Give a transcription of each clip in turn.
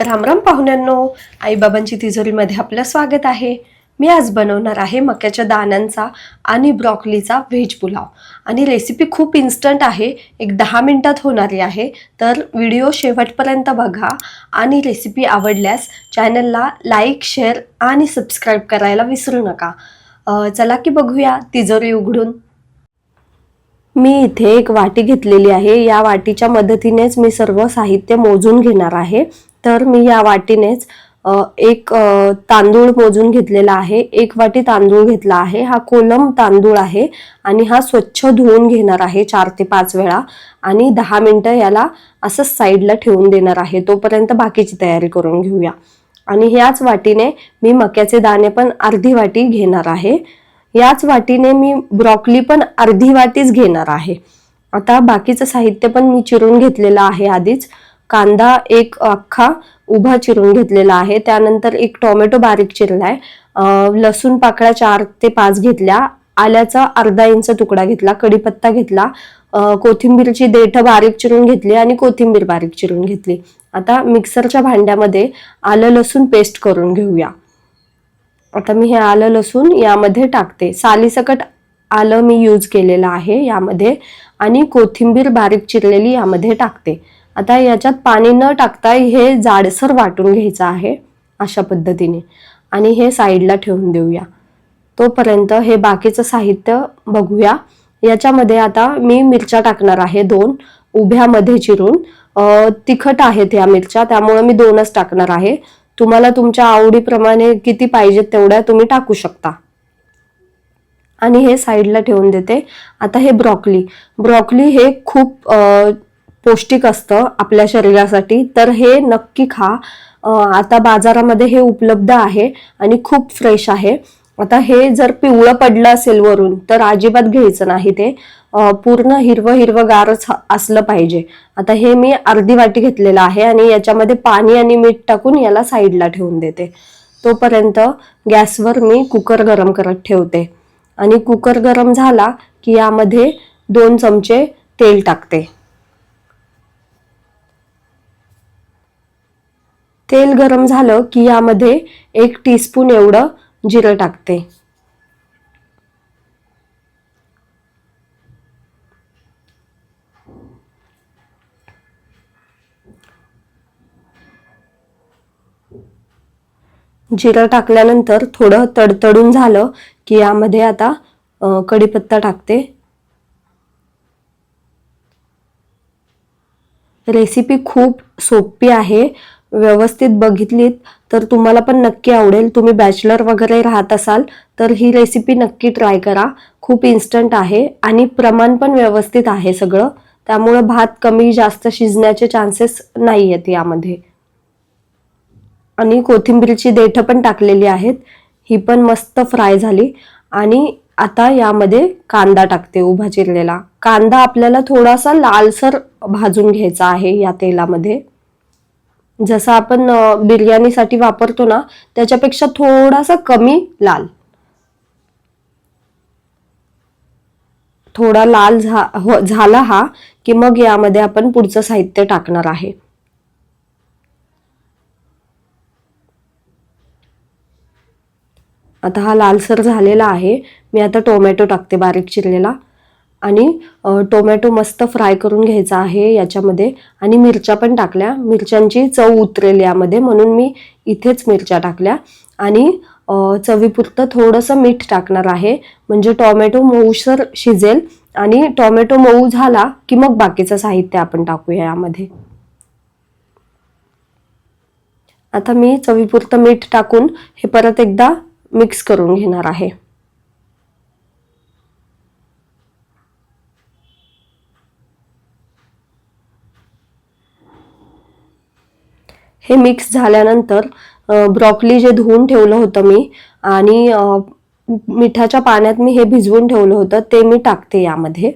रामराम पाहुण्यांनो आईबाबांची तिजोरीमध्ये आपलं स्वागत आहे. मी आज बनवणार आहे मक्याच्या दाण्यांचा आणि ब्रॉकलीचा व्हेज पुलाव. आणि रेसिपी खूप इन्स्टंट आहे एक दहा मिनटात होणारी आहे. तर व्हिडिओ शेवटपर्यंत बघा आणि रेसिपी आवडल्यास चॅनलला लाईक शेअर आणि सबस्क्राईब करायला विसरू नका. चला की बघूया तिजोरी उघडून. मी इथे एक वाटी घेतलेली आहे. या वाटीच्या मदतीनेच मी सर्व साहित्य मोजून घेणार आहे. तर मी या वाटीनेच एक तांदूळ मोजून घेतलेला आहे. एक वाटी तांदूळ घेतला आहे. हा कोलम तांदूळ आहे आणि हा स्वच्छ धुवून घेणार आहे चार ते पाच वेळा आणि दहा मिनटं याला असं साईडला ठेवून देणार आहे. तोपर्यंत बाकीची तयारी करून घेऊया. आणि ह्याच वाटीने मी मक्याचे दाणे पण अर्धी वाटी घेणार आहे. याच वाटीने मी ब्रॉकली पण अर्धी वाटीच घेणार आहे. आता बाकीचं साहित्य पण मी चिरून घेतलेलं आहे आधीच. कांदा एक अख्खा उभा चिरून घेतलेला आहे. त्यानंतर एक टोमॅटो बारीक चिरलाय. लसूण पाकळ्या चार ते पाच घेतल्या. आल्याचा अर्धा इंच तुकडा घेतला. कढीपत्ता घेतला. कोथिंबीरची देठ बारीक चिरून घेतली आणि कोथिंबीर बारीक चिरून घेतली. आता मिक्सरच्या भांड्यामध्ये आलं लसूण पेस्ट करून घेऊया. आता मी हे आलं लसूण यामध्ये टाकते. सालीसकट आलं मी यूज केलेलं आहे यामध्ये आणि कोथिंबीर बारीक चिरलेली यामध्ये टाकते. आता याच्यात पाणी न टाकता हे जाडसर वाटून घ्यायचं आहे अशा पद्धतीने. आणि हे साईडला ठेवून देऊया. तोपर्यंत हे बाकीचं साहित्य बघूया. याच्यामध्ये आता मी मिरच्या टाकणार आहे दोन. उभ्यामध्ये चिरून. तिखट आहेत या मिरच्या त्यामुळे मी दोनच टाकणार आहे. तुम्हाला तुमच्या आवडीप्रमाणे किती पाहिजेत तेवढ्या तुम्ही टाकू शकता. आणि हे साईडला ठेवून देते. आता हे ब्रॉकली. ब्रॉकली हे खूप पौष्टिक असतं आपल्या शरीरासाठी तर हे नक्की खा. आता बाजारामध्ये हे उपलब्ध आहे आणि खूप फ्रेश आहे. आता हे जर पिवळं पडलं असेल वरून तर अजिबात घ्यायचं नाही ते. पूर्ण हिरवं हिरवं गारच असलं पाहिजे. आता हे मी अर्धी वाटी घेतलेलं आहे आणि याच्यामध्ये पाणी आणि मीठ टाकून याला साईडला ठेवून देते. तोपर्यंत गॅसवर मी कुकर गरम करत ठेवते. आणि कुकर गरम झाला की यामध्ये दोन चमचे तेल टाकते. तेल गरम झालं की यामध्ये एक टीस्पून एवढं जिरं टाकते. जिरं टाकल्यानंतर थोडं तडतडून झालं की यामध्ये आता कढीपत्ता टाकते. रेसिपी खूप सोपी आहे. व्यवस्थित बघितलीत तर तुम्हाला पण नक्की आवडेल. तुम्ही बॅचलर वगैरे राहत असाल तर ही रेसिपी नक्की ट्राय करा. खूप इन्स्टंट आहे आणि प्रमाण पण व्यवस्थित आहे सगळं. त्यामुळं भात कमी जास्त शिजण्याचे चान्सेस नाही आहेत यामध्ये. आणि कोथिंबीरची देठं पण टाकलेली आहेत. ही पण मस्त फ्राय झाली. आणि आता यामध्ये कांदा टाकते उभा चिरलेला. कांदा आपल्याला थोडासा लालसर भाजून घ्यायचा आहे या तेलामध्ये. जसं आपण बिर्याणीसाठी वापरतो ना त्याच्यापेक्षा थोडासा कमी लाल. थोडा लाल हो, झाला हा की मग यामध्ये आपण पुढचं साहित्य टाकणार आहे. आता हा लालसर झालेला आहे. मी आता टोमॅटो टाकते बारीक चिरलेला. आणि टोमॅटो मस्त फ्राय करून घ्यायचा आहे याच्यामध्ये. आणि मिरच्या पण टाकल्या. मिरच्यांची चव उतरेल यामध्ये म्हणून मी इथेच मिरच्या टाकल्या. आणि चवीपुरतं थोडंसं मीठ टाकणार आहे. म्हणजे टोमॅटो मऊसर शिजेल आणि टोमॅटो मऊ झाला की मग बाकीचं साहित्य आपण टाकूया यामध्ये. आता मी चवीपुरतं मीठ टाकून हे परत एकदा मिक्स करून घेणार आहे. हे मिक्स झाल्यानंतर ब्रॉकली जे धुवून ठेवलं होतं मी आणि मिठाच्या पाण्यात मी हे भिजवून ठेवलं होतं ते मी टाकते यामध्ये.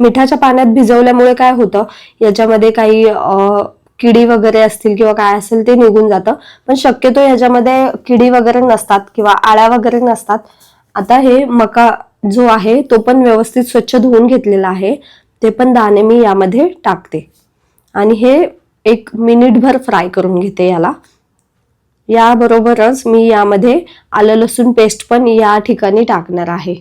मिठाच्या पाण्यात भिजवल्यामुळे काय होतं याच्यामध्ये काही किडी वगैरे असतील किंवा काय असेल ते निघून जातं. पण शक्यतो ह्याच्यामध्ये किडी वगैरे नसतात किंवा आळ्या वगैरे नसतात. आता हे मका जो आहे तो पण व्यवस्थित स्वच्छ धुवून घेतलेला आहे. ते पण दाणे मी यामध्ये टाकते. आणि हे एक मिनिटभर फ्राय करून घेते याला. याबरोबरच मी यामध्ये आलं लसूण पेस्ट पण या ठिकाणी टाकणार आहे.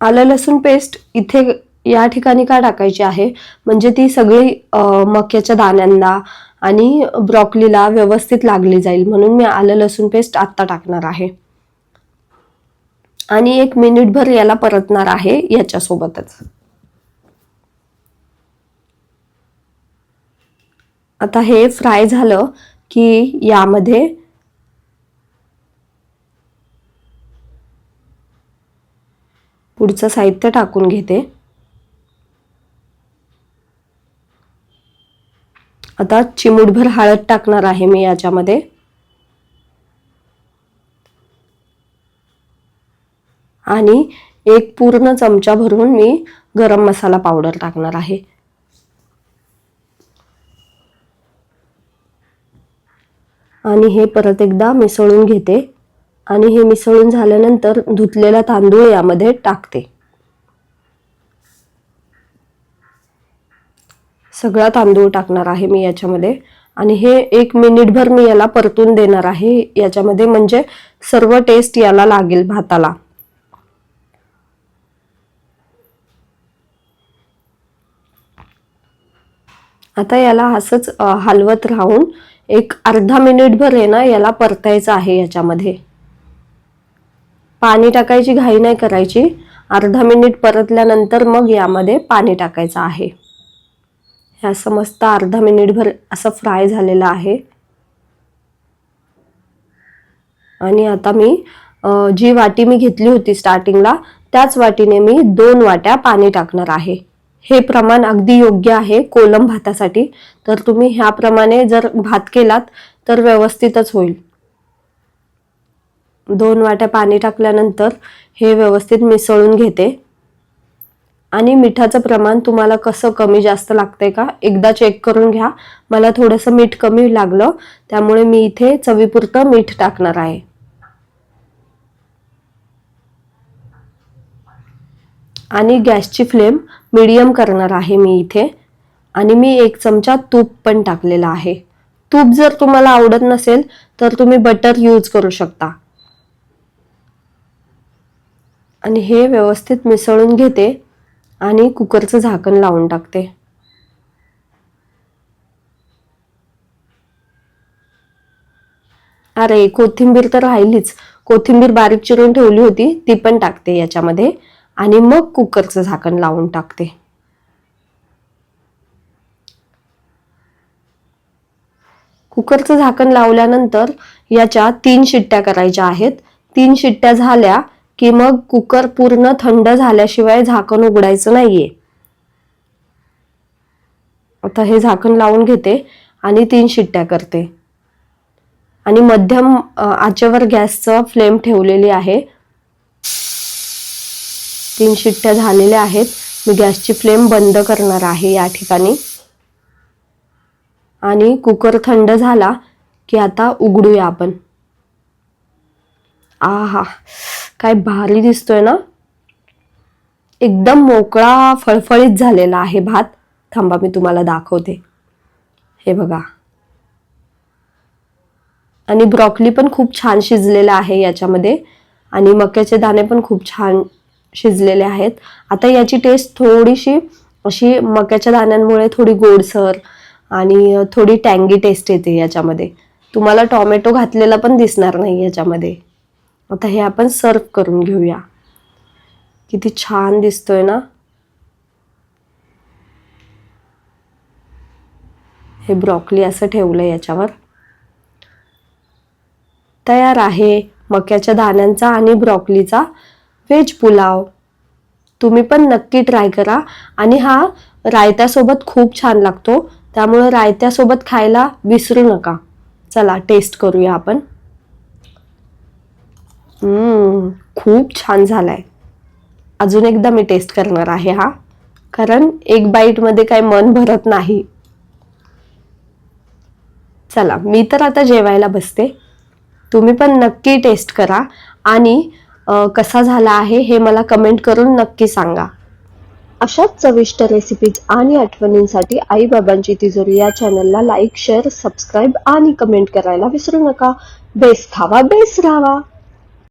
आलं लसूण पेस्ट इथे या ठिकाणी का टाकायची आहे? म्हणजे ती सगळी मक्याच्या दाण्यांना आणि ब्रॉकलीला व्यवस्थित लागली जाईल म्हणून मी आलं लसूण पेस्ट आत्ता टाकणार आहे. आणि एक मिनिटभर याला परतणार आहे याच्यासोबतच. आता हे फ्राय झालं की यामध्ये पुढचं साहित्य टाकून घेते. आता चिमूटभर हळद टाकणार आहे मी याच्यामध्ये. आणि एक पूर्ण चमचा भरून मी गरम मसाला पावडर टाकणार आहे. आणि हे परत एकदा मिसळून घेते. आणि हे मिसळून झाल्यानंतर धुतलेला तांदूळ यामध्ये टाकते. सगळा तांदूळ टाकणार आहे मी याच्यामध्ये. आणि हे एक मिनिटभर मी याला परतून देणार आहे. याच्यामध्ये म्हणजे सर्व टेस्ट याला लागेल भाताला. आता याला असंच हलवत राहून एक अर्धा मिनिटभर आहे ना याला परतायचं आहे याच्यामध्ये. पाणी टाकायची घाई नाही करायची. अर्धा मिनिट परतल्यानंतर मग यामध्ये पाणी टाकायचं आहे. हे असं मस्त अर्धा मिनिटभर असं फ्राय झालेलं आहे. आणि आता मी जी वाटी मी घेतली होती स्टार्टिंगला त्याच वाटीने मी दोन वाट्या पाणी टाकणार आहे. हे प्रमाण अगदी योग्य आहे कोलम भातासाठी. तर तुम्ही ह्याप्रमाणे जर भात केलात तर व्यवस्थितच होईल. दोन वाट्या पाणी टाकल्यानंतर हे व्यवस्थित मिसळून घेते. आणि मिठाचं प्रमाण तुम्हाला कसं कमी जास्त लागतंय का एकदा चेक करून घ्या. मला थोडंसं मीठ कमी लागलं त्यामुळे मी इथे चवीपुरतं मीठ टाकणार आहे. आणि गॅसची फ्लेम मिडियम करणार आहे मी इथे. आणि मी एक चमचा तूप पण टाकलेला आहे. तूप जर तुम्हाला आवडत नसेल तर तुम्ही बटर यूज करू शकता. आणि हे व्यवस्थित मिसळून घेते आणि कुकरचं झाकण लावून टाकते. अरे कोथिंबीर तर राहिलीच. कोथिंबीर बारीक चिरून ठेवली होती ती पण टाकते याच्यामध्ये. आणि मग कुकरचं झाकण लावून टाकते. कुकरचं झाकण लावल्यानंतर याच्या तीन शिट्ट्या करायच्या आहेत. तीन शिट्ट्या झाल्या की मग कुकर पूर्ण थंड झाल्याशिवाय झाकण उघडायचं नाहीये. आता हे झाकण लावून घेते आणि तीन शिट्ट्या करते. आणि मध्यम आचेवर गॅसचं फ्लेम ठेवलेली आहे. तीन शिट्ट्या झालेल्या आहेत. मी गॅसची फ्लेम बंद करणार आहे या ठिकाणी. आणि कुकर थंड झाला की आता उघडूया आपण. आहा काय भारी दिसतोय ना? एकदम मोकळा फळफळीत झालेला आहे भात. थांबा मी तुम्हाला दाखवते. हे बघा. आणि ब्रॉकली पण खूप छान शिजलेला आहे याच्यामध्ये. आणि मक्याचे दाणे पण खूप छान शिजलेले आहेत. आता याची टेस्ट थोडीशी अशी मक्याच्या दाण्यांमुळे थोडी गोडसर आणि थोडी टँगी टेस्ट येते याच्यामध्ये. तुम्हाला टॉमॅटो घातलेला पण दिसणार नाही याच्यामध्ये. आता हे आपण सर्व करून घेऊया. किती छान दिसतोय ना? हे ब्रॉकली असं ठेवलं याच्यावर. तयार आहे मक्याच्या दाण्यांचा आणि ब्रॉकलीचा व्हेज पुलाव. तुम्ही पण नक्की ट्राय करा. आणि हा रायत्यासोबत खूप छान लागतो. त्यामुळे रायत्यासोबत खायला विसरू नका. चला टेस्ट करूया आपण. हम्म, खूप छान झालाय. अजून एकदा मी टेस्ट करणार आहे हा. कारण एक बाईटमध्ये काही मन भरत नाही. चला मी तर आता जेवायला बसते. तुम्ही पण नक्की टेस्ट करा. आणि कसा झाला आहे हे मला कमेंट करून नक्की सांगा. अशाच चविष्ट रेसिपीज आणि आठवणींसाठी आई बाबांची तिजोरी या चॅनलला लाईक शेअर सबस्क्राईब आणि कमेंट करायला विसरू नका. बेस खावा बेस राहावा.